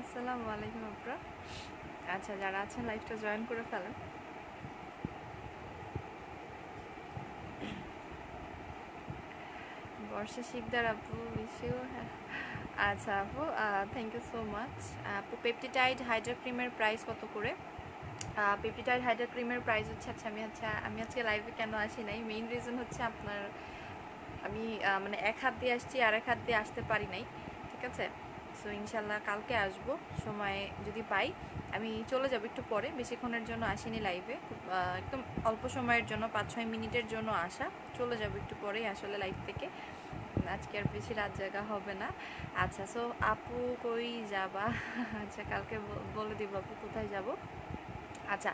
আসসালামু আলাইকুম আপনারা আচ্ছা যারা আছেন লাইভটা জয়েন করে ফেলেন। বর্ষা শিকদার আপু ইস্যু আচ্ছা আপু থ্যাংক ইউ সো মাচ আপু পেপটিটাইড হাইড্রা ক্রিমের প্রাইস কত করে? পেপটিটাইড হাইড্রা ক্রিমের প্রাইস হচ্ছে আচ্ছা আমি আচ্ছা আমি আজকে লাইভে কেন আসি নাই? মেইন রিজন হচ্ছে আপনার, আমি মানে এক হাত দিয়ে আসছি আর এক হাত দিয়ে আসতে পারি নাই, ঠিক আছে? সো ইনশাল্লাহ কালকে আসব। সময় যদি পাই, আমি চলে যাব একটু পরে। বেশিক্ষণের জন্য আসিনি লাইভে একদম অল্প সময়ের জন্য পাঁচ ছয় মিনিটের জন্য আসা। চলে যাব একটু পরেই আসলে লাইভ থেকে। আজকে আর বেশি রাত জায়গা হবে না। আচ্ছা সো আপু কই যাবা? আচ্ছা কালকে বলে দিব আপু কোথায় যাব? আচ্ছা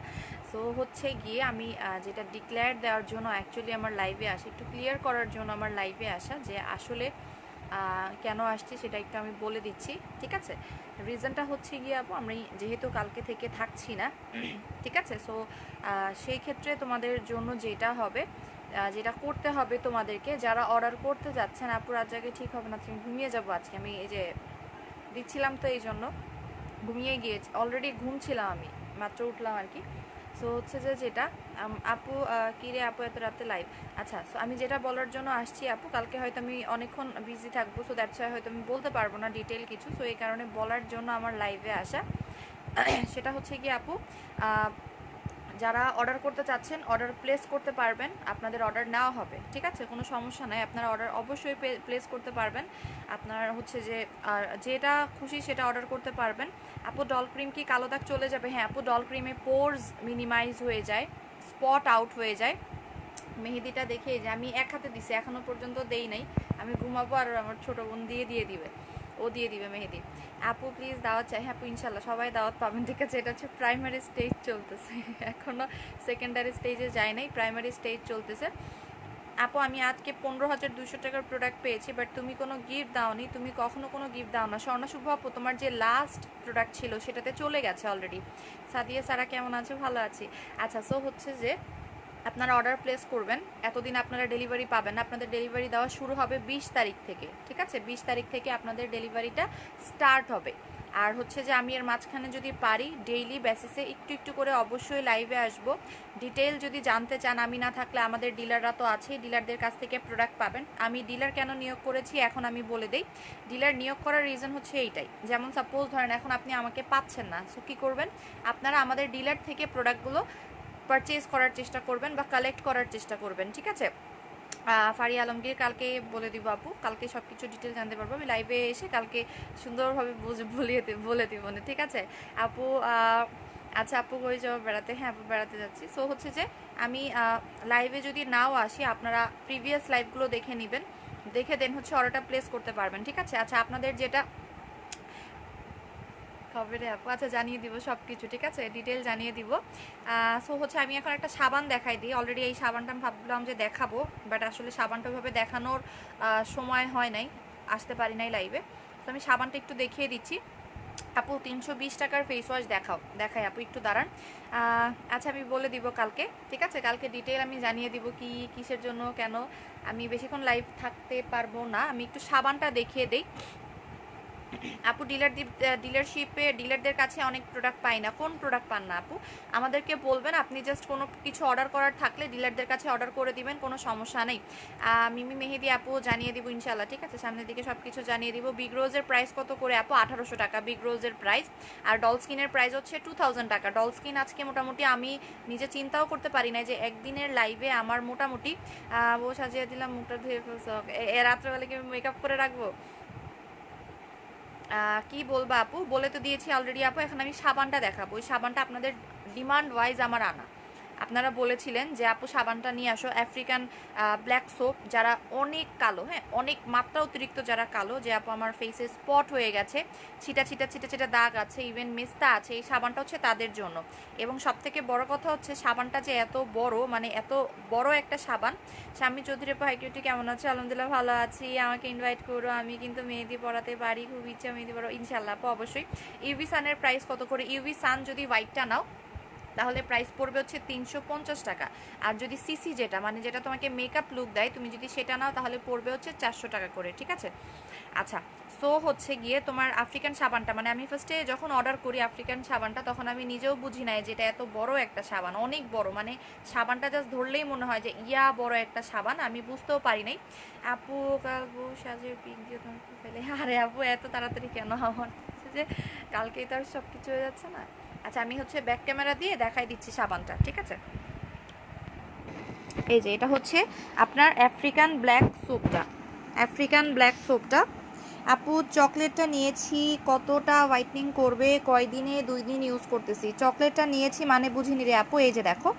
সো হচ্ছে গিয়ে আমি যেটা ডিক্লেয়ার দেওয়ার জন্য অ্যাকচুয়ালি আমার লাইভে আসা, একটু ক্লিয়ার করার জন্য আমার লাইভে আসা যে আসলে কেন আসছি সেটা একটু আমি বলে দিচ্ছি, ঠিক আছে? রিজনটা হচ্ছে গিয়ে আপু, আমি যেহেতু কালকে থেকে থাকছি না, ঠিক আছে? সো সেই ক্ষেত্রে তোমাদের জন্য যেটা হবে যেটা করতে হবে তোমাদেরকে, যারা অর্ডার করতে যাচ্ছেন, আপু, রাত জায়গায় ঠিক হবে না, তুমি ঘুমিয়ে যাব আজকে। আমি এই যে দিচ্ছিলাম তো এই জন্য ঘুমিয়ে গিয়েছি অলরেডি ঘুমছিলাম আমি, মাত্র উঠলাম আর কি। সো হচ্ছে যে যেটা আপু কিরে আপু, এত রাতে লাইভ আচ্ছা সো আমি যেটা বলার জন্য আসছি আপু, কালকে হয়তো আমি অনেকক্ষণ বিজি থাকব সো দ্যাটস হয়তো আমি বলতে পারব না ডিটেল কিছু। সো এই কারণে বলার জন্য আমার লাইভে আসা। সেটা হচ্ছে কি আপু যারা অর্ডার করতে চাচ্ছেন অর্ডার প্লেস করতে পারবেন। আপনাদের অর্ডার নেওয়া হবে, ঠিক আছে? কোনো সমস্যা নাই। আপনারা অর্ডার অবশ্যই প্লেস করতে পারবেন। আপনার হচ্ছে যে, আর যেটা খুশি সেটা অর্ডার করতে পারবেন। আপু ডল ক্রিম কি কালো দাগ চলে যাবে? হ্যাঁ আপু ডল ক্রিমে পোর্স মিনিমাইজ হয়ে যায় স্পট আউট হয়ে যায়। মেহেদিটা দেখে যে, আমি এক হাতে দিছি এখনও পর্যন্ত দেই নাই। আমি ঘুমাবো আর আমার ছোটো বোন দিয়ে দিয়ে দিবে। ও দিয়ে দিবে মেহেদি। আপু প্লিজ দাওয়াত চাই। হ্যাঁ আপু ইনশাল্লাহ সবাই দাওয়াত পাবেন, ঠিক আছে? এটা হচ্ছে প্রাইমারি স্টেজ চলতেছে। এখনও সেকেন্ডারি স্টেজে যায় নাই প্রাইমারি স্টেজ চলতেছে। আপু, আমি আজকে পনেরো হাজার দুশো টাকার প্রোডাক্ট পেয়েছি বাট তুমি কোনো গিফট দাওনি, তুমি কখনো কোনো গিফট দাও না স্বর্ণশুভ আপু, তোমার যে লাস্ট প্রোডাক্ট ছিল, সেটাতে চলে গেছে অলরেডি সাদিয়া, সারা কেমন আছে? ভালো আছি। আচ্ছা সো হচ্ছে যে আপনারা অর্ডার প্লেস করবেন। এতদিন আপনারা ডেলিভারি পাবেন আপনাদের ডেলিভারি দেওয়া শুরু হবে বিশ তারিখ থেকে, ঠিক আছে? বিশ তারিখ থেকে আপনাদের ডেলিভারিটা স্টার্ট হবে। আর হচ্ছে যে আমি এর মাঝখানে যদি পারি ডেইলি বেসিসে একটু একটু করে অবশ্যই লাইভে আসব। ডিটেল যদি জানতে চান, আমি না থাকলে আমাদের ডিলাররা তো আছেই ডিলারদের কাছ থেকে প্রোডাক্ট পাবেন। আমি ডিলার কেন নিয়োগ করেছি, এখন আমি বলে দেই। ডিলার নিয়োগ করার রিজন হচ্ছে এইটাই। যেমন সাপোজ ধরেন, এখন আপনি আমাকে পাচ্ছেন না সো কী করবেন? আপনারা আমাদের ডিলার থেকে প্রোডাক্টগুলো পারচেজ করার চেষ্টা করবেন বা কালেক্ট করার চেষ্টা করবেন, ঠিক আছে? ফারি আলমগীর, কালকে বলে দিব আপু, কালকে সব কিছু ডিটেল জানতে পারব, আমি লাইভে এসে কালকে সুন্দরভাবে বলিয়ে বলে দিব না ঠিক আছে? আপু আচ্ছা আপু কই যাব বেড়াতে? হ্যাঁ আপু বেড়াতে যাচ্ছি। সো হচ্ছে যে আমি লাইভে যদি নাও আসি, আপনারা প্রিভিয়াস লাইভগুলো দেখে নেবেন, দেখে দেন হচ্ছে অর্ডারটা প্লেস করতে পারবেন, ঠিক আছে? আচ্ছা আপনাদের যেটা কবে রে আপু আচ্ছা জানিয়ে দিব সব কিছু ঠিক আছে? ডিটেল জানিয়ে দিব। সো হচ্ছে আমি এখন একটা সাবান দেখাই দিই। অলরেডি এই সাবানটা আমি ভাবলাম যে দেখাবো বাট আসলে সাবানটা ওইভাবে দেখানোর সময় হয় নাই। আসতে পারি নাই লাইভে তো আমি সাবানটা একটু দেখিয়ে দিচ্ছি। আপু, তিনশো বিশ টাকার ফেস ওয়াশ দেখাও। দেখাই আপু, একটু দাঁড়ান। আচ্ছা আমি বলে দিব কালকে, ঠিক আছে? কালকে ডিটেল আমি জানিয়ে দিব কি, কিসের জন্য, কেন? আমি বেশিক্ষণ লাইভ থাকতে পারব না। আমি একটু সাবানটা দেখিয়ে দিই। আপু ডিলার ডিলারশিপে ডিলারদের কাছে অনেক প্রোডাক্ট পাই না। কোন প্রোডাক্ট পান না আপু? আমাদেরকে বলবেন, আপনি জাস্ট কোনো কিছু অর্ডার করার থাকলে ডিলারদের কাছে অর্ডার করে দিবেন, কোনো সমস্যা নেই। মিমি মেহেদি আপু জানিয়ে দিব ইনশাল্লাহ ঠিক আছে? সামনের দিকে সব কিছু জানিয়ে দিব। বিগ রোজের প্রাইস কত করে আপু? আঠারোশো টাকা। বিগ রোজের প্রাইস আর ডল স্কিনের প্রাইস হচ্ছে টু থাউজেন্ড টাকা। ডল স্কিন আজকে মোটামুটি আমি নিজে চিন্তাও করতে পারি না যে একদিনের লাইভে আমার মোটামুটি ও সাজিয়ে দিলাম, মুখটা ধুয়ে রাত্রেবেলা কি মেকআপ করে রাখব? কি বলব আপু? বলে তো দিয়েছি অলরেডি আপু, এখন আমি সাবানটা দেখাবো। ওই সাবানটা আপনাদের ডিমান্ড ওয়াইজ আমার আনা। আপনারা বলেছিলেন যে, আপু, সাবানটা নিয়ে আসো। আফ্রিকান ব্ল্যাক সোপ যারা অনেক কালো হ্যাঁ অনেক মাত্রা অতিরিক্ত যারা কালো, যে, আপু, আমার ফেসে স্পট হয়ে গেছে। ছিটা ছিটা ছিটা ছিটা দাগ আছে ইভেন মেস্তা আছে, এই সাবানটা হচ্ছে তাদের জন্য। এবং সব থেকে বড় কথা হচ্ছে, সাবানটা যে এত বড় মানে এত বড় একটা সাবান। স্বামী চৌধুরী, আপু কেমন আছে? আলহামদুলিল্লাহ ভালো আছি। আমাকে ইনভাইট করো। আমি কিন্তু মেহেদি পড়াতে পারি, খুব ইচ্ছা মেহেদি পড়ো ইনশাল্লাহ আপু, অবশ্যই। ইউভি সানের প্রাইস কত করে? ইউভি সান যদি হোয়াইটটা নাও তাহলে প্রাইস পড়বে হচ্ছে তিনশো পঞ্চাশ টাকা। আর যদি সিসি যেটা মানে যেটা তোমাকে মেকআপ লুক দেয়, তুমি যদি সেটা নাও তাহলে পড়বে হচ্ছে চারশো টাকা করে, ঠিক আছে? আচ্ছা সো হচ্ছে গিয়ে তোমার আফ্রিকান সাবানটা মানে আমি ফার্স্টে যখন অর্ডার করি আফ্রিকান সাবানটা, তখন আমি নিজেও বুঝি নাই যেটা এত বড় একটা সাবান, অনেক বড় মানে সাবানটা জাস্ট ধরলেই মনে হয় যে, ইয়া বড় একটা সাবান, আমি বুঝতেও পারি নাই। আপু কালবু সাজের পিক দিয়ে তোমার ফেলে। আরে আপু, এত তাড়াতাড়ি কেন আমার? যে কালকেই তো আর সব কিছু হয়ে যাচ্ছে না। আচ্ছা আমি হচ্ছে ব্যাক ক্যামেরা দিয়ে দেখাই দিচ্ছি সাবানটা, ঠিক আছে? এই যে, এটা হচ্ছে আপনার আফ্রিকান ব্ল্যাক সোপটা আফ্রিকান ব্ল্যাক সোপটা আপু, চকলেটটা নিয়েছি, কতটা হোয়াইটনিং করবে, কয়দিনে দুই দিন ইউজ করতেছি। চকলেটটা নিয়েছি মানে বুঝিনি রে আপু, এই যে দেখো।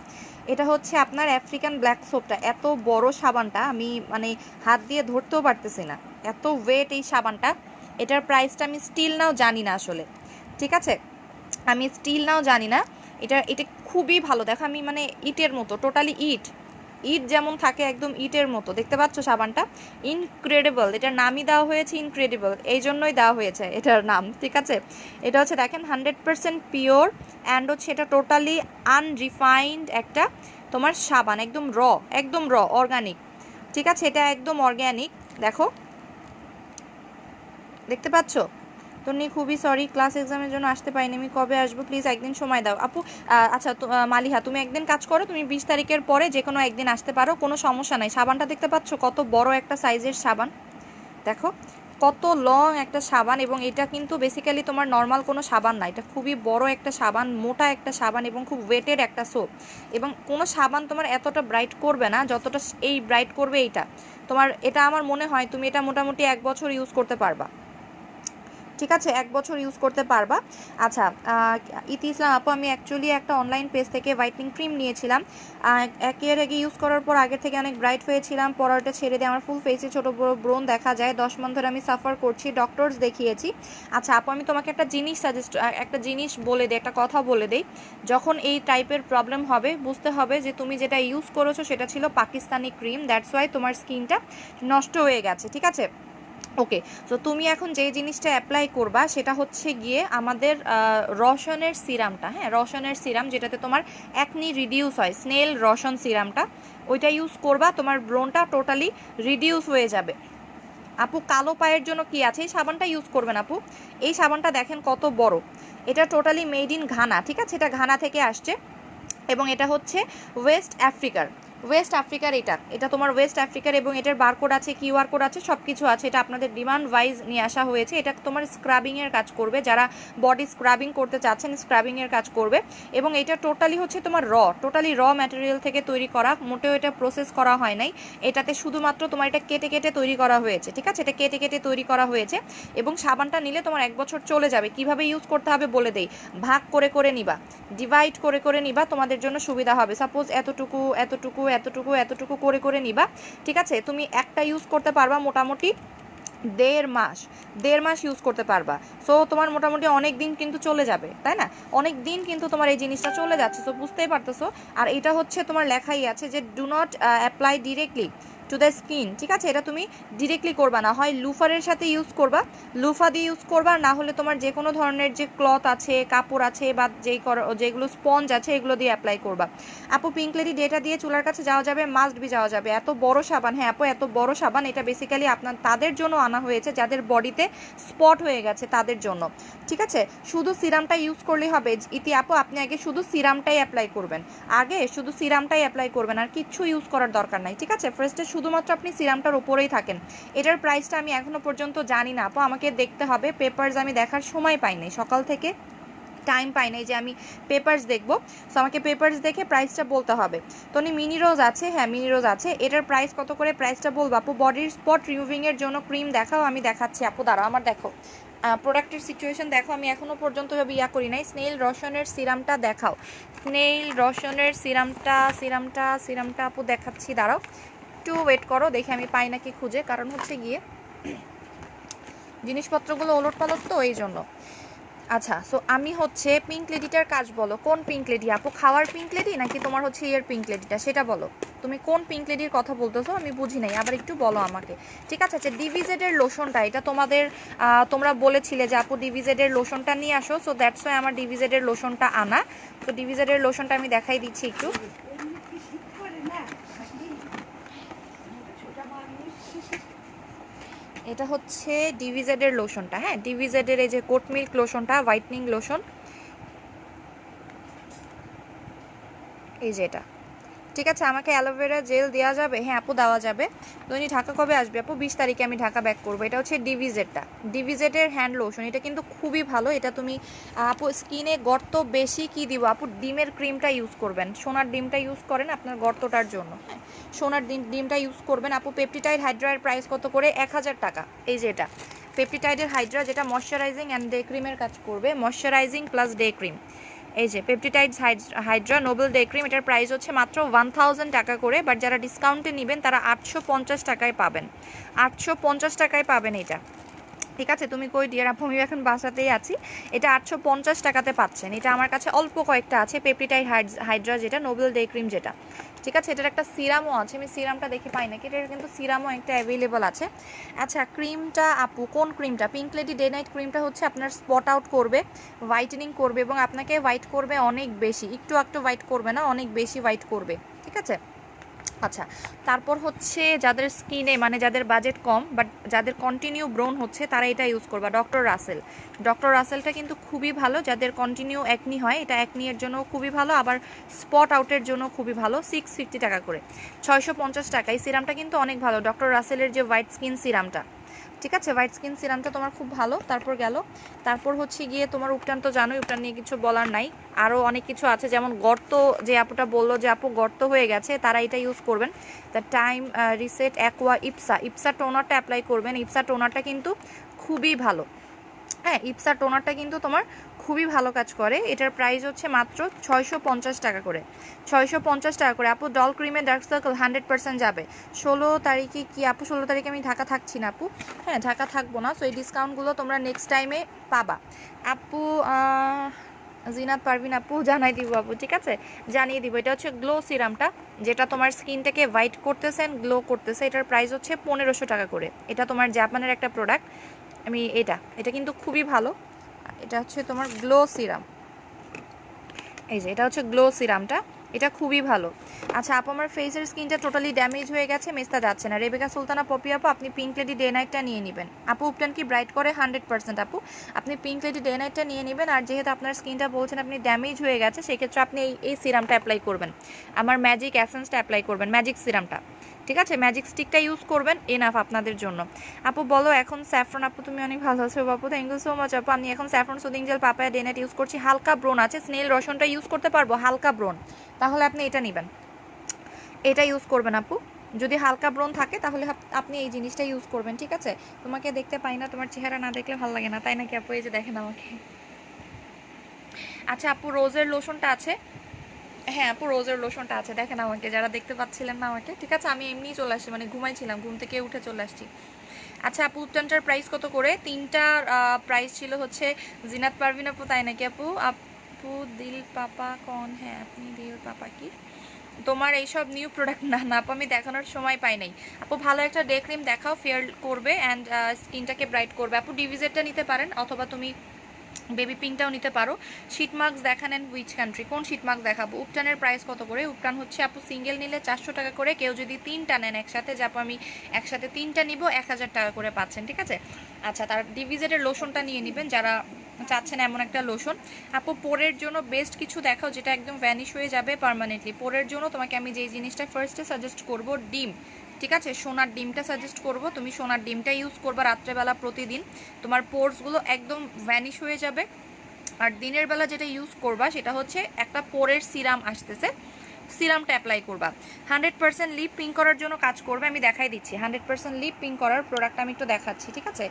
এটা হচ্ছে আপনার আফ্রিকান ব্ল্যাক সোপটা এত বড় সাবানটা, আমি মানে হাত দিয়ে ধরতেও পারতেছি না। এত ওয়েট এই সাবানটা। এটার প্রাইসটা আমি স্টিল নাও জানি না আসলে। ঠিক আছে? আমি স্টিল নাও জানি না। এটা এটা খুবই ভালো। দেখো আমি মানে ইটের মতো টোটালি ইট। ইট যেমন থাকে একদম ইটের মতো। দেখতে পাচ্ছ সাবানটা? ইনক্রেডিবল এটার নামই দেওয়া হয়েছে ইনক্রেডিবল এই জন্যই দেওয়া হয়েছে এটার নাম, ঠিক আছে? এটা হচ্ছে দেখেন হান্ড্রেড পার্সেন্ট পিওর অ্যান্ড হচ্ছে এটা টোটালি আনরিফাইন্ড একটা তোমার সাবান, একদম র একদম র অর্গানিক ঠিক আছে? এটা একদম অর্গ্যানিক দেখো। দেখতে পাচ্ছ? তন্নি খুবই সরি ক্লাস এক্সামের জন্য আসতে পারিনি। আমি কবে আসব? প্লিজ একদিন সময় দাও। আপু আচ্ছা মালিহা, তুমি একদিন কাজ করো, তুমি বিশ তারিখের পরে যে কোনো একদিন আসতে পারো, কোনো সমস্যা নাই। সাবানটা দেখতে পাচ্ছ? কত বড় একটা সাইজের সাবান। দেখো, কত লং একটা সাবান এবং এটা কিন্তু বেসিক্যালি তোমার নর্মাল কোনো সাবান না। এটা খুবই বড় একটা সাবান, মোটা একটা সাবান এবং খুব ওয়েটের একটা সোপ এবং কোনো সাবান তোমার এতটা ব্রাইট করবে না, যতটা এই ব্রাইট করবে এইটা। তোমার, এটা আমার মনে হয় তুমি এটা মোটামুটি এক বছর ইউজ করতে পারবা। ঠিক আছে এক বছর ইউজ করতে পারবা। আচ্ছা ইতি ইসলাম আপু আমি অ্যাকচুয়ালি একটা অনলাইন পেজ থেকে হোয়াইটনিং ক্রিম নিয়েছিলাম। আহ, এক ইয়ার আগে ইউজ করার পর আগের থেকে অনেক ব্রাইট হয়েছিলাম পরাটা ছেড়ে দিয়ে আমার ফুল ফেসে ছোটো বড়ো ব্রোন দেখা যায়। দশ মান ধরে আমি সাফার করছি ডক্টরস দেখিয়েছি। আচ্ছা আপু আমি তোমাকে একটা জিনিস সাজেস্ট একটা জিনিস বলে দিই একটা কথা বলে দিই। যখন এই টাইপের প্রবলেম হবে বুঝতে হবে যে তুমি যেটা ইউজ করেছ সেটা ছিল পাকিস্তানি ক্রিম দ্যাটস ওয়াই তোমার স্কিনটা নষ্ট হয়ে গেছে ঠিক আছে? ওকে, তো তুমি এখন যে জিনিসটা অ্যাপ্লাই করবা সেটা হচ্ছে গিয়ে আমাদের রসনের সিরামটা হ্যাঁ? রসনের সিরাম যেটাতে তোমার একনি রিডিউস হয় স্নেল রসন সিরামটা, ওইটা ইউজ করবা, তোমার ব্রনটা টোটালি রিডিউস হয়ে যাবে। আপু, কালো পায়ের জন্য কি আছে? এই সাবানটা ইউজ করবেন আপু। এই সাবানটা দেখেন কত বড়। এটা টোটালি মেড ইন ঘানা, ঠিক আছে? এটা ঘানা থেকে আসছে। এবং এটা হচ্ছে ওয়েস্ট আফ্রিকার ওয়েস্ট আফ্রিকার এটা। এটা তোমার ওয়েস্ট আফ্রিকার এবং এটার বারকোড আছে কিউআর কোড আছে সব কিছু আছে। এটা আপনাদের ডিমান্ড ওয়াইজ নিয়ে আসা হয়েছে। এটা তোমার স্ক্রাবিংয়ের কাজ করবে। যারা বডি স্ক্রাবিং করতে চাচ্ছেন স্ক্রাবিংয়ের কাজ করবে। এবং এটা টোটালি হচ্ছে তোমার র টোটালি র ম্যাটেরিয়াল থেকে তৈরি করা। মোটেও এটা প্রসেস করা হয় নাই। এটাতে শুধুমাত্র তোমার এটা কেটে কেটে তৈরি করা হয়েছে, ঠিক আছে? এটা কেটে কেটে তৈরি করা হয়েছে। এবং সাবানটা নিলে তোমার এক বছর চলে যাবে। কীভাবে ইউজ করতে হবে বলে দেই। ভাগ করে করে নিবা। ডিভাইড করে করে নিবা। তোমাদের জন্য সুবিধা হবে। সাপোজ এতটুকু এতটুকু এতটুকু এতটুকু করে করে নিবা। ঠিক আছে? তুমি একটা ইউজ করতে পারবা মোটামুটি দেড় মাস। দেড় মাস ইউজ করতে পারবা। সো তোমার মোটামুটি অনেক দিন কিন্তু চলে যাবে, তাই না? অনেক দিন কিন্তু তোমার এই জিনিসটা চলে যাচ্ছে সো বুঝতেই পারতেছো। আর এটা হচ্ছে তোমার লেখাই আছে যে do not apply directly to the skin ঠিক আছে? এটা তুমি ডিরেক্টলি করবা না। হয় লুফারের সাথে ইউজ করবা। লুফা দিয়ে ইউজ করবা, না হলে তোমার যে কোনো ধরনের যে ক্লথ আছে, কাপড় আছে বা যেই যেগুলো স্পঞ্জ আছে, এগুলো দিয়ে অ্যাপ্লাই করবা। আপু পিঙ্ক লেডি ডেটা দিয়ে চুলার কাছে যাওয়া যাবে মাস্ট বি যাওয়া যাবে। এত বড় সাবান হ্যাঁ আপু, এত বড় সাবান, এটা বেসিক্যালি আপনার তাদের জন্য আনা হয়েছে, যাদের বডিতে স্পট হয়ে গেছে তাদের জন্য। ঠিক আছে? শুধু সিরামটা ইউজ করলেই হবে। ইতি আপু, আপনি আগে শুধু সিরামটাই অ্যাপ্লাই করবেন। আগে শুধু সিরামটাই অ্যাপ্লাই করবেন, আর কিচ্ছু ইউজ করার দরকার নাই। ঠিক আছে? ফার্স্টে শুধুমাত্র আপনি সিরামটার উপরেই থাকেন। এটার প্রাইসটা আমি এখনও পর্যন্ত জানি না। আপু, আমাকে দেখতে হবে। পেপারস আমি দেখার সময় পাই নাই। সকাল থেকে টাইম পাই নাই যে আমি পেপারস দেখব। সো আমাকে পেপারস দেখে প্রাইসটা বলতে হবে। তো উনি মিনি রোজ আছে? হ্যাঁ মিনি রোজ আছে। এটার প্রাইস কত করে প্রাইসটা বলব? আপু বডির স্পট রিমুভিংয়ের জন্য ক্রিম দেখাও, আমি দেখাচ্ছি। আপু, দাঁড়াও, আমার দেখো। প্রোডাক্টের সিচুয়েশন দেখো, আমি এখনও পর্যন্ত ভাবে ইয়া করি নাই। স্নেল রসনের সিরামটা দেখাও। স্নেল রসনের সিরামটা সিরামটা সিরামটা আপু দেখাচ্ছি, দাঁড়াও। একটু ওয়েট করো, দেখে আমি পাই নাকি খুঁজে। কারণ হচ্ছে গিয়ে জিনিসপত্রগুলো ওলট পালট তো, এই জন্য। আচ্ছা সো আমি হচ্ছে পিঙ্ক লেডিটার কাজ বলো। কোন পিঙ্ক লেডি আপু, খাওয়ার পিঙ্ক লেডি নাকি তোমার হচ্ছে ইয়ের পিঙ্ক লেডিটা সেটা বলো। তুমি কোন পিঙ্ক লেডির কথা বলতেছো, আমি বুঝি নাই। আবার একটু বলো আমাকে। ঠিক আছে আচ্ছা ডিভিজেডের লোশনটা এটা তোমাদের তোমরা বলেছিলে যে আপু ডিভিজেডের লোশনটা নিয়ে আসো সো দ্যাটস ওয়াই আমার ডিভিজেডের লোশনটা আনা। তো ডিভিজেডের লোশনটা আমি দেখাই দিচ্ছি একটু। এটা হচ্ছে ডিভিজেডের লোশনটা হ্যাঁ? ডিভিজেডের এই যে কোট মিল্ক লোশনটা হোয়াইটনিং লোশন এই যে এটা। ঠিক আছে, আমাকে অ্যালোভেরা জেল দেওয়া যাবে? হ্যাঁ আপু, দেওয়া যাবে। দৈনি ঢাকা কবে আসবে আপু? বিশ তারিখে আমি ঢাকা ব্যাক করব। এটা হচ্ছে ডিভিজেটটা। ডিভিজেটের হ্যান্ড লোশন এটা কিন্তু খুবই ভালো। এটা তুমি আপু স্কিনে গর্ত বেশি কি দিব? আপু, ডিমের ক্রিমটা ইউজ করবেন। সোনার ডিমটা ইউজ করেন আপনার গর্তটার জন্য। হ্যাঁ সোনার ডিম, ডিমটা ইউজ করবেন। আপু পেপটিটাইড হাইড্রার প্রাইস কত করে? এক হাজার টাকা। এই যে এটা। পেপটিটাইডের হাইড্রা যেটা ময়শ্চারাইজিং অ্যান্ড ডে ক্রিমের কাজ করবে ময়শ্চারাইজিং প্লাস ডে ক্রিম এই যে peptides hydra noble day cream এটার প্রাইস হচ্ছে মাত্র ওয়ান টাকা করে বাট যারা ডিসকাউন্টে নেবেন, তারা আটশো পঞ্চাশ টাকায় পাবেন। আটশো পঞ্চাশ টাকায় পাবেন এটা। ঠিক আছে, তুমি কই ডিয়ার আপু আমি এখন বাসাতেই আছি। এটা আটশো পঞ্চাশ টাকাতে পাচ্ছেন। এটা আমার কাছে অল্প কয়েকটা আছে পেপটিটাইড হাইড্রা যেটা, নোবেল ডে ক্রিম যেটা। ঠিক আছে, এটার একটা সিরামও আছে, আমি সিরামটা দেখে পাই না এটার কিন্তু সিরামও একটা অ্যাভেলেবল আছে। আচ্ছা ক্রিমটা আপু, কোন ক্রিমটা? পিঙ্ক লেডি ডে নাইট ক্রিমটা হচ্ছে আপনার স্পট আউট করবে, হোয়াইটেনিং করবে এবং আপনাকে হোয়াইট করবে অনেক বেশি, একটু একটু হোয়াইট করবে না, অনেক বেশি হোয়াইট করবে। ঠিক আছে? আচ্ছা তারপর হচ্ছে যাদের স্কিনে মানে যাদের বাজেট কম বাট যাদের কন্টিনিউ ব্রোন হচ্ছে, তারা এটা ইউজ করবা। ডক্টর রাসেল ডক্টর রাসেলটা কিন্তু খুবই ভালো, যাদের কন্টিনিউ একনি হয়, এটা একনিয়ের জন্য খুবই ভালো, আবার স্পট আউটের জন্য খুবই ভালো সিক্স ফিফটি টাকা করে। ছয়শো পঞ্চাশ টাকা, এই সিরামটা কিন্তু অনেক ভালো। ডক্টর রাসেলের যে হোয়াইট স্কিন সিরামটা ঠিক আছে? হোয়াইট স্কিন সিরামটা তোমার খুব ভালো, তারপর গেল। তারপর হচ্ছে গিয়ে তোমার উপটান তো জানোই, উপটান নিয়ে কিছু বলার নাই। আরও অনেক কিছু আছে, যেমন গর্ত, যে আপুটা বলল যে, আপু, গর্ত হয়ে গেছে, তারা এটা ইউজ করবেন। The time reset aqua Ipsa Ipsa টোনারটা apply করবেন। ইপসা টোনারটা কিন্তু খুবই ভালো। হ্যাঁ ইপসা টোনারটা কিন্তু তোমার খুবই ভালো কাজ করে। এটার প্রাইস হচ্ছে মাত্র ছয়শো পঞ্চাশ টাকা করে। ছয়শো পঞ্চাশ টাকা করে। আপু ডল ক্রিমের ডার্ক সার্কেল হান্ড্রেড পার্সেন্ট যাবে। ষোলো তারিখে কি আপু, ষোলো তারিখে আমি ঢাকা থাকছি না আপু? হ্যাঁ ঢাকা থাকব না। সো এই ডিসকাউন্টগুলো তোমরা নেক্সট টাইমে পাবা। আপু জিনাত পারবিন আপু, জানাই দিব আপু, ঠিক আছে? জানিয়ে দিব। এটা হচ্ছে গ্লো সিরামটা যেটা তোমার স্কিনটাকে হোয়াইট করতেছে গ্লো করতেছে। এটার প্রাইস হচ্ছে পনেরোশো টাকা করে। এটা তোমার জাপানের একটা প্রোডাক্ট আমি, এটা এটা কিন্তু খুবই ভালো। এটা হচ্ছে তোমার গ্লো সিরাম। এই যে, এটা হচ্ছে গ্লো সিরামটা। এটা খুবই ভালো। আচ্ছা আপু, আমার ফেসের স্কিনটা টোটালি ড্যামেজ হয়ে গেছে, মেস্তা যাচ্ছে না। রেবেকা সুলতানা পপি আপু, আপনি পিঙ্ক লেডি ডে নাইটটা নিয়ে নেবেন। আপু, উপটান কি ব্রাইট করে? হান্ড্রেড পার্সেন্ট আপু। আপনি পিঙ্ক লেডি ডে নাইটটা নিয়ে নেবেন, আর যেহেতু আপনার স্কিনটা বলছেন আপনি ড্যামেজ হয়ে গেছে, সেক্ষেত্রে আপনি এই এই সিরামটা অ্যাপ্লাই করবেন। আমার ম্যাজিক অ্যাসেন্সটা অ্যাপ্লাই করবেন ম্যাজিক সিরামটা। ঠিক আছে? ম্যাজিক স্টিকটা ইউজ করবেন এনাফ আপনাদের জন্য। আপু, বলো, এখন স্যাফরন আপু, তুমি অনেক ভালো আছো বাপু থ্যাংক ইউ সো মাচ আপু। আমি এখন saffron soothing gel papaya day night use করছি, হালকা ব্রোন আছে স্নেল রসনটা ইউজ করতে পারব, হালকা ব্রোন তাহলে আপনি এটা নেবেন। এটা ইউজ করবেন, আপু। যদি হালকা ব্রণ থাকে, তাহলে আপনি এই জিনিসটা ইউজ করবেন, ঠিক আছে? তোমাকে দেখতে পাই না, তোমার চেহারা না দেখলে ভালো লাগে না, তাই নাকি আপু? এই যে দেখেন আমাকে। আচ্ছা আপু রোজের লোশনটা আছে। হ্যাঁ আপু, রোজের লোশনটা আছে। দেখেন আমাকে, যারা দেখতে পাচ্ছিলেন না আমাকে, ঠিক আছে? আমি এমনিই চলে আসছি মানে ঘুমাইছিলাম, ঘুম থেকে উঠে চলে আসছি। আচ্ছা আপু, উত্তানটার প্রাইস কত করে? তিনটার প্রাইস ছিল হচ্ছে জিনাত পারভিন আপু, তাই নাকি আপু? আপু, দিল পাপা কন? হ্যাঁ আপনি দিল পাপা কি? তোমার এইসব নিউ প্রোডাক্ট না না আমি দেখানোর সময় পাই নাই। আপু, ভালো একটা ডে ক্রিম দেখাও ফেয়ার করবে অ্যান্ড স্কিনটাকে ব্রাইট করবে। আপু ডিভিজেটটা নিতে পারেন, অথবা তুমি বেবি পিঙ্কটাও নিতে পারো। শীট মার্কস দেখানেন উইচ কান্ট্রি কোন শীট মার্কস দেখাবো? উপটানের প্রাইস কত করে? উপটান হচ্ছে, আপু সিঙ্গেল নিলে চারশো টাকা করে। কেউ যদি তিনটা নেন একসাথে যাব আমি একসাথে তিনটা নিব, এক হাজার টাকা করে পাচ্ছেন, ঠিক আছে? আচ্ছা তার ডিভিজেটের লোশনটা নিয়ে নেবেন। যারা চাচ্ছেন এমন একটা লোশন আপু, পোরের জন্য বেস্ট কিছু দেখাও, যেটা একদম ভ্যানিশ হয়ে যাবে পারমানেন্টলি পোরের জন্য তোমাকে আমি যেই জিনিসটা ফার্স্টে সাজেস্ট করব, ডিম। ঠিক আছে? সোনার ডিমটা সাজেস্ট করব। তুমি সোনার ডিমটা ইউজ করবা রাত্রেবেলা প্রতিদিন। তোমার পোর্সগুলো একদম ভ্যানিশ হয়ে যাবে। আর দিনের বেলা যেটা ইউজ করবা সেটা হচ্ছে একটা পোরের সিরাম আসতেছে। সিরামটা অ্যাপ্লাই করবা। হান্ড্রেড পার্সেন্ট লিপ পিঙ্ক করার জন্য কাজ করবে, আমি দেখাই দিচ্ছি। হান্ড্রেড পার্সেন্ট লিপ পিঙ্ক করার প্রোডাক্ট আমি একটু দেখাচ্ছি, ঠিক আছে?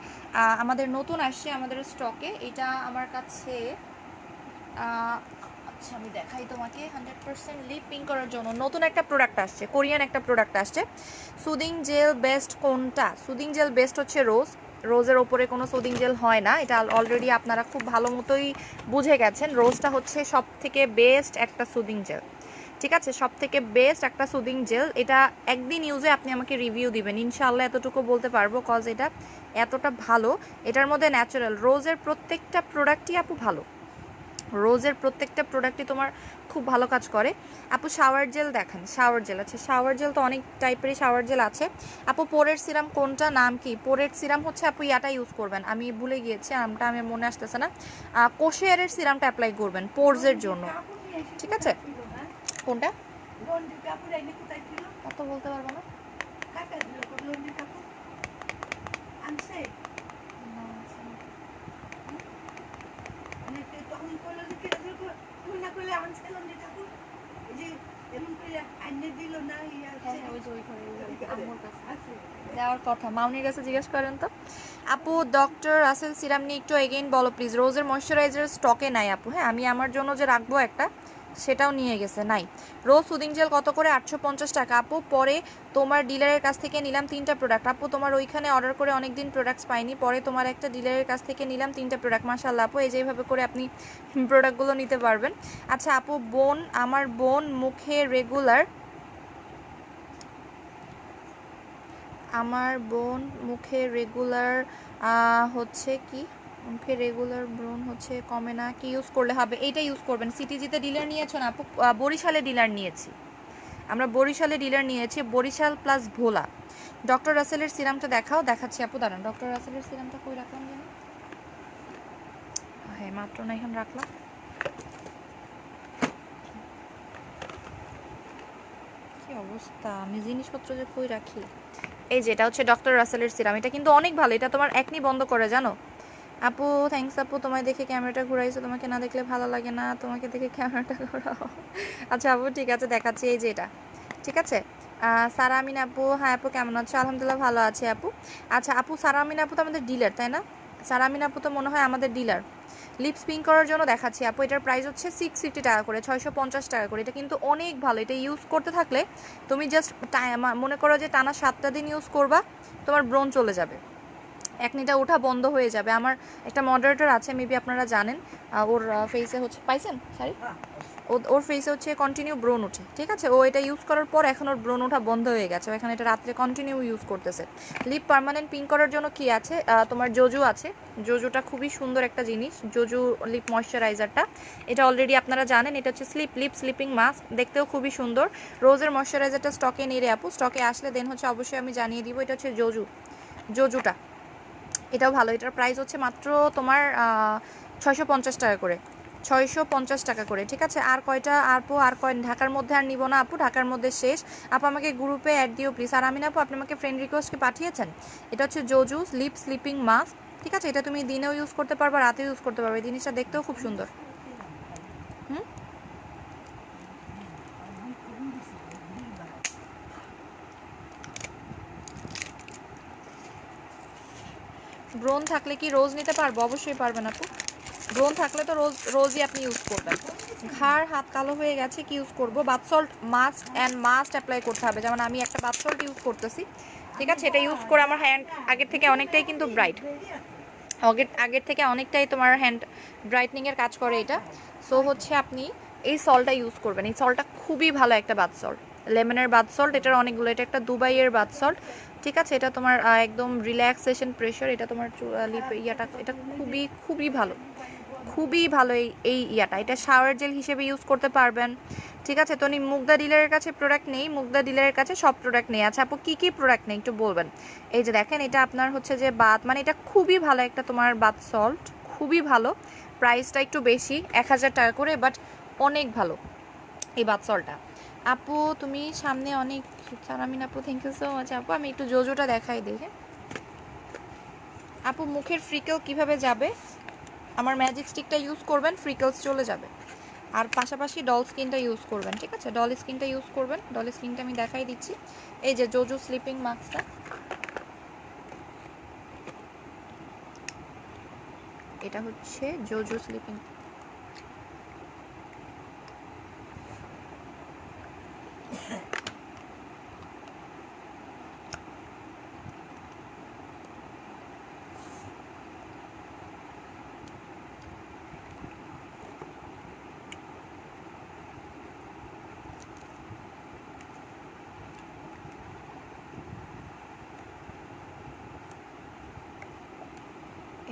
আমাদের নতুন আসছে আমাদের স্টকে এটা আমার কাছে আচ্ছা আমি দেখাই তোমাকে। হান্ড্রেড পার্সেন্ট লিপ পিঙ্ক করার জন্য নতুন একটা প্রোডাক্ট আসছে, কোরিয়ান একটা প্রোডাক্ট আসছে। সুদিং জেল বেস্ট কোনটা? সুদিং জেল বেস্ট হচ্ছে রোজ রোজের ওপরে কোনো সুদিং জেল হয় না। এটা অলরেডি আপনারা খুব ভালো মতোই বুঝে গেছেন। রোজটা হচ্ছে সব থেকে বেস্ট একটা সুদিং জেল ঠিক আছে? সব থেকে বেস্ট একটা সুদিং জেল এটা একদিন ইউজে আপনি আমাকে রিভিউ দিবেন। ইনশাল্লাহ এতটুকু বলতে পারব কজ এটা এতটা ভালো। এটার মধ্যে ন্যাচারাল রোজের প্রত্যেকটা প্রোডাক্টই আপু ভালো। রোজের প্রত্যেকটা প্রোডাক্টই তোমার খুব ভালো কাজ করে আপু শাওয়ার জেল দেখেন শাওয়ার জেল আছে শাওয়ার জেল তো অনেক টাইপেরই শাওয়ার জেল আছে আপু পোরের সিরাম কোনটা নাম কি পোরের সিরাম হচ্ছে আপু ইয়াটা ইউজ করবেন আমি ভুলে গিয়েছি নামটা আমি মনে আসতেছে না কোশিয়ারের সিরামটা অ্যাপ্লাই করবেন পোর্সের জন্য ঠিক আছে কোনটা কত বলতে পারব না আনছে মানে তখন করল যে কেটে দিল তুমি না করলে আমার এই যে এমন করে আইনে দিল না দেওয়ার কথা। মাউনির কাছে জিজ্ঞেস করেন তো। আপু ডক্টর রাসেল সিরাম নিয়ে একটু এগেইন বলো প্লিজ রোজের ময়শ্চারাইজার স্টকে নাই আপু। হ্যাঁ আমি আমার জন্য যে রাখব একটা সেটাও নিয়ে গেছে, নাই। রোজ সুদিং জেল কত করে? আটশো পঞ্চাশ টাকা। আপু, পরে তোমার ডিলারের কাছ থেকে নিলাম তিনটা প্রোডাক্ট আপু, তোমার ওইখানে অর্ডার করে অনেক দিন প্রোডাক্টস পাইনি। পরে তোমার একটা ডিলারের কাছ থেকে নিলাম তিনটা প্রোডাক্ট মাসাল্লাহ আপু, এই যেভাবে করে আপনি প্রোডাক্টগুলো নিতে পারবেন। আচ্ছা আপু, বোন, আমার বোন মুখে রেগুলার আমার বোন মুখে রেগুলার হচ্ছে কি? মুখে রেগুলার ব্রণ হচ্ছে, কমে না, কি ইউজ করলে হবে? এইটা ইউজ করবেন। সিটিজিতে ডিলার নিয়েছো না আপু বরিশালে ডিলার নিয়েছি। আমরা বরিশালে ডিলার নিয়েছি, বরিশাল প্লাস ভোলা। ডক্টর রাসেলের সিরামটা দেখাও, দেখাচ্ছি আপু, দাঁড়ান। ডক্টর রাসেলের সিরামটা কই রাখলাম জানি? হ্যাঁ মাত্র না, এখানে রাখলাম। কি অবস্থা? আমি জিনিসপত্র যে কই রাখি? এই যে, এটা হচ্ছে ডক্টর রাসেলের সিরাম এটা কিন্তু অনেক ভালো, এটা তোমার একনি বন্ধ করে, জানো? আপু থ্যাঙ্কস আপু, তোমায় দেখে ক্যামেরাটা ঘুরাইছো, তোমাকে না দেখলে ভালো লাগে না, তোমাকে দেখে ক্যামেরাটা ঘোরাও। আচ্ছা আপু, ঠিক আছে, দেখাচ্ছি এই যে এটা। ঠিক আছে? সারা আমিন আপু হ্যাঁ আপু, কেমন আছো? আলহামদুলিল্লাহ ভালো আছে আপু। আচ্ছা আপু, সারা আমিন আপু তো আমাদের ডিলার তাই না? সারা আমিন আপু তো মনে হয় আমাদের ডিলার লিপস পিঙ্ক করার জন্য দেখাচ্ছি আপু, এটার প্রাইস হচ্ছে সিক্স ফিফটি টাকা করে, ছয়শো পঞ্চাশ টাকা করে। এটা কিন্তু অনেক ভালো, এটা ইউজ করতে থাকলে তুমি জাস্ট মনে করো যে টানা সাতটা দিন ইউজ করবা, তোমার ব্রণ চলে যাবে। একনিটা ওঠা বন্ধ হয়ে যাবে। আমার একটা মডারেটর আছে মেবি আপনারা জানেন। ওর ফেসে হচ্ছে পাইছেন? সরি ওর ফেসে হচ্ছে কন্টিনিউ ব্রণ ওঠে ঠিক আছে? ও এটা ইউজ করার পর এখন ওর ব্রণ ওঠা বন্ধ হয়ে গেছে। ও এখানে এটা রাত্রে কন্টিনিউ ইউজ করতেছে। লিপ পার্মানেন্ট পিঙ্ক করার জন্য কি আছে? তোমার জোজু আছে। জোজুটা খুবই সুন্দর একটা জিনিস। জোজু লিপ ময়শ্চারাইজারটা এটা অলরেডি আপনারা জানেন এটা হচ্ছে স্লিপ লিপ স্লিপিং মাস্ক দেখতেও খুবই সুন্দর। রোজের ময়শ্চারাইজারটা স্টকে নিয়ে রে আপু। স্টকে আসলে দেন হচ্ছে অবশ্যই আমি জানিয়ে দিব এটা হচ্ছে জোজু জোজুটা এটাও ভালো। এটার প্রাইস হচ্ছে মাত্র তোমার ছয়শো পঞ্চাশ টাকা করে। ছয়শো পঞ্চাশ টাকা করে, ঠিক আছে? আর কয়টা আপু, আর কয়, ঢাকার মধ্যে আর নিব না আপু, ঢাকার মধ্যে শেষ। আপু আমাকে গ্রুপে অ্যাড দিও প্লিজ আর আমিন আপু, আপনি আমাকে ফ্রেন্ড রিকোয়েস্টকে পাঠিয়েছেন? এটা হচ্ছে জোজু লিপ স্লিপিং মাস্ক ঠিক আছে? এটা তুমি দিনেও ইউজ করতে পারবে, রাতেও ইউজ করতে পারবে। জিনিসটা দেখতেও খুব সুন্দর। হুম? ব্রণ থাকলে কি রোজ নিতে পারব? অবশ্যই পারবেন আপু। ব্রণ থাকলে তো রোজ, রোজই আপনি ইউজ করবেন। ঘাড়, হাত কালো হয়ে গেছে, কি ইউজ করব? Bath salt must and must apply করতে হবে। যেমন আমি একটা বাথ সল্ট ইউজ করতেছি। ঠিক আছে? এটা ইউজ করে আমার হ্যান্ড আগের থেকে অনেকটাই কিন্তু ব্রাইট আগের আগের থেকে অনেকটাই তোমার হ্যান্ড ব্রাইটনিংয়ের কাজ করে এটা। সো হচ্ছে আপনি এই সলটা ইউজ করবেন। এই সলটা খুবই ভালো একটা বাথ সল্ট লেমনের বাথ সল্ট এটার অনেকগুলো, এটা একটা দুবাইয়ের বাথ সল্ট ঠিক আছে? এটা তোমার একদম রিল্যাক্সেশন প্রেশার এটা তোমার লিপ ইয়াটা, এটা খুবই খুবই ভালো খুবই ভালো এই এই ইয়াটা। এটা শাওয়ার জেল হিসেবে ইউজ করতে পারবেন, ঠিক আছে? তো মুগদা ডিলারের কাছে প্রোডাক্ট নেই, মুগদা ডিলারের কাছে সব প্রোডাক্ট নেই। আচ্ছা আপু, কী কী প্রোডাক্ট নেই? একটু বলবেন। এই যে দেখেন, এটা আপনার হচ্ছে যে বাত মানে এটা খুবই ভালো একটা তোমার বাত সল্ট খুবই ভালো। প্রাইসটা একটু বেশি, এক হাজার টাকা করে বাট অনেক ভালো এই বাত সল্টটা আপু, তুমি সামনে অনেক সারামিন আপু থ্যাংক ইউ সো মাচ আপু। আমি একটু জোজোটা দেখাই দেখে। আপু, মুখের ফ্রিকেল কীভাবে যাবে? আমার ম্যাজিক স্টিকটা ইউজ করবেন ফ্রিকেলস চলে যাবে। আর পাশাপাশি ডল স্কিনটা ইউজ করবেন, ঠিক আছে? ডল স্কিনটা ইউজ করবেন। ডল স্কিনটা আমি দেখাই দিচ্ছি। এই যে জোজো স্লিপিং মাস্কটা এটা হচ্ছে জোজো স্লিপিং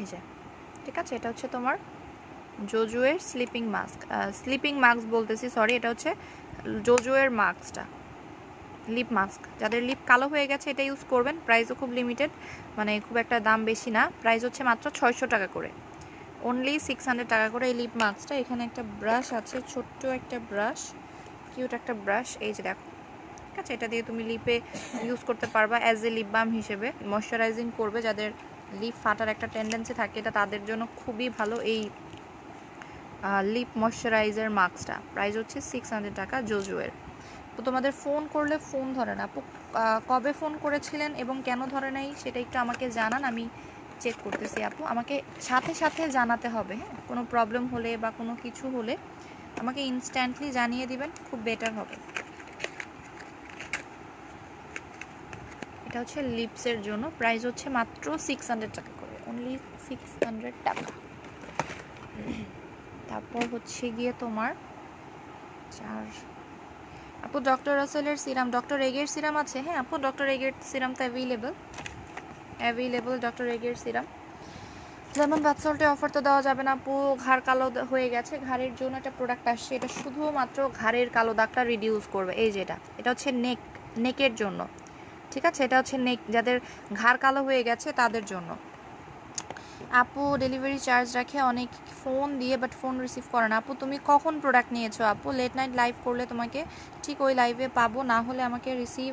এই যে, ঠিক আছে? এটা হচ্ছে তোমার জোজুয়ের স্লিপিং মাস্ক স্লিপিং মাস্ক বলতেছি সরি এটা হচ্ছে জোজুয়ের মাস্কটা লিপ মাস্ক যাদের লিপ কালো হয়ে গেছে, এটা ইউজ করবেন। প্রাইসও খুব লিমিটেড মানে খুব একটা দাম বেশি না। প্রাইস হচ্ছে মাত্র ছয়শো টাকা করে। অনলি সিক্স হান্ড্রেড টাকা করে এই লিপ মাস্কটা এখানে একটা ব্রাশ আছে, ছোট্ট একটা ব্রাশ কিউট একটা ব্রাশ এই যে দেখো, ঠিক আছে? এটা দিয়ে তুমি লিপে ইউজ করতে পারবা অ্যাজ এ লিপ বাম হিসেবে। ময়শ্চারাইজিং করবে যাদের লিপ ফাটার একটা টেন্ডেন্সি থাকে, এটা তাদের জন্য খুবই ভালো এই লিপ ময়শ্চারাইজার মাস্কটা প্রাইস হচ্ছে সিক্স হান্ড্রেড টাকা জোজুয়ের তো তোমাদের ফোন করলে ফোন ধরে না। কবে ফোন করেছিলেন এবং কেন ধরে নাই সেটা একটু আমাকে জানান, আমি চেক করতেছি আপু। আমাকে সাথে সাথে জানাতে হবে হ্যাঁ? কোনো প্রবলেম হলে বা কোনো কিছু হলে আমাকে ইনস্ট্যান্টলি জানিয়ে দিবেন, খুব বেটার হবে। এটা হচ্ছে লিপসের জন্য। প্রাইস হচ্ছে মাত্র সিক্স হান্ড্রেড টাকা করে। অনলি সিক্স হান্ড্রেড টাকা। তারপর হচ্ছে গিয়ে তোমার চার আপু ডক্টর রাসেলের সিরাম ডক্টর এগের সিরাম আছে? হ্যাঁ আপু ডক্টর এগের সিরাম তো অ্যাভেলেবল অ্যাভেলেবল ডক্টর এগের সিরাম যেমন বাচ্চালটে অফার তো দেওয়া যাবে না, আপু। ঘাড় কালো হয়ে গেছে। ঘাড়ের জন্য একটা প্রোডাক্ট আসছে। এটা শুধুমাত্র ঘাড়ের কালো দাগটা রিডিউস করবে। এই যেটা এটা। হচ্ছে নেক নেকের জন্য। ঠিক আছে? এটা হচ্ছে নেক, যাদের ঘাড় কালো হয়ে গেছে তাদের জন্য। আপু ডেলিভারি চার্জ রাখে অনেক ফোন দিয়ে বাট ফোন রিসিভ করে না। আপু, তুমি কখন প্রোডাক্ট নিয়েছো আপু? লেট নাইট লাইভ করলে তোমাকে ঠিক ওই লাইভে পাবো, না হলে আমাকে রিসিভ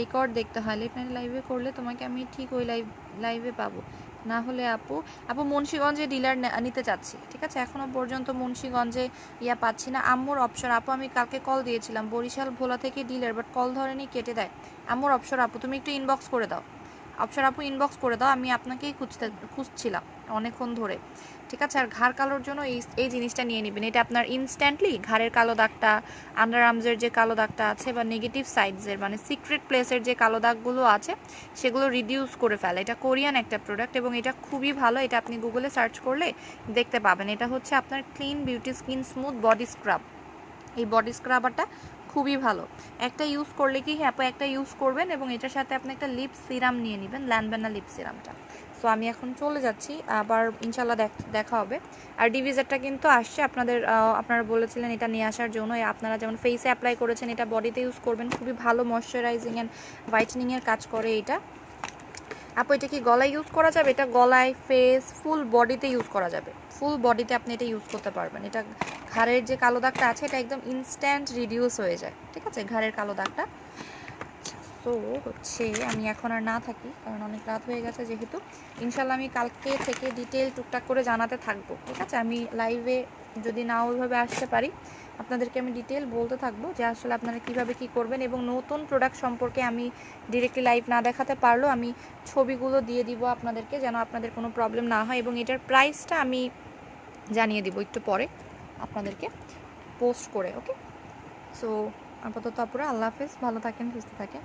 রেকর্ড দেখতে হয়। লেট নাইট লাইভে করলে তোমাকে আমি ঠিক ওই লাইভ লাইভে পাবো। না হলে আপু আপু মুন্সিগঞ্জে ডিলার নিতে চাচ্ছি, ঠিক আছে? এখনও পর্যন্ত মুন্সীগঞ্জে ইয়া পাচ্ছি না। আম্মুর অপশন আপু আমি কালকে কল দিয়েছিলাম, বরিশাল ভোলা থেকে ডিলার বাট কল ধরেনি, কেটে দেয়। আম্মুর অপশন আপু, তুমি একটু ইনবক্স করে দাও। অপশন আপু ইনবক্স করে দাও, আমি আপনাকেই খুঁজতে, খুঁজছিলাম অনেকক্ষণ ধরে। ঠিক আছে, আর ঘাড় কালোর জন্য এই এই জিনিসটা নিয়ে নেবেন। এটা আপনার ইনস্ট্যান্টলি ঘাড়ের কালো দাগটা আন্ডার আর্মসের যে কালো দাগটা আছে বা নেগেটিভ সাইডসের মানে সিক্রেট প্লেসের যে কালো দাগগুলো আছে, সেগুলো রিডিউস করে ফেলে। এটা কোরিয়ান একটা প্রোডাক্ট এবং এটা খুবই ভালো। এটা আপনি গুগলে সার্চ করলে দেখতে পাবেন। এটা হচ্ছে আপনার clean beauty skin smooth body scrub এই বডি স্ক্রাবারটা খুবই ভালো। একটা ইউজ করলে কি হ্যাঁ একটা ইউজ করবেন এবং এটার সাথে আপনি একটা লিপ সিরাম নিয়ে নেবেন ল্যানবেনা লিপ সিরামটা সো আমি এখন চলে যাচ্ছি, আবার ইনশাল্লাহ দেখা হবে। আর ডিভিজারটা কিন্তু আসছে আপনাদের আপনারা বলেছিলেন এটা নিয়ে আসার জন্য। আপনারা যেমন ফেসে অ্যাপ্লাই করেছেন, এটা বডিতে ইউজ করবেন। খুবই ভালো ময়শ্চারাইজিং অ্যান্ড হোয়াইটেনিংয়ের কাজ করে এটা। আপু, এটা কি গলায় ইউজ করা যাবে? এটা গলায় ফেস ফুল বডিতে ইউজ করা যাবে। ফুল বডিতে আপনি এটা ইউজ করতে পারবেন। এটা ঘাড়ের যে কালো দাগটা আছে, এটা একদম ইনস্ট্যান্ট রিডিউস হয়ে যায়। ঠিক আছে? ঘাড়ের কালো দাগটা। তো হচ্ছে আমি এখন আর না থাকি, কারণ অনেক রাত হয়ে গেছে যেহেতু। ইনশাল্লাহ আমি কালকে থেকে ডিটেল টুকটাক করে জানাতে থাকব, ঠিক আছে? আমি লাইভে যদি না ওইভাবে আসতে পারি, আপনাদেরকে আমি ডিটেল বলতে থাকব যে আসলে আপনারা কীভাবে কি করবেন এবং নতুন প্রোডাক্ট সম্পর্কে আমি ডিরেক্টলি লাইভ না দেখাতে পারলেও আমি ছবিগুলো দিয়ে দিব আপনাদেরকে, যেন আপনাদের কোনো প্রবলেম না হয় এবং এটার প্রাইসটা আমি জানিয়ে দিব একটু পরে। আপনাদেরকে পোস্ট করে ওকে সো আপাতত আপুরা আল্লাহ হাফেজ ভালো থাকেন সুস্থ থাকেন।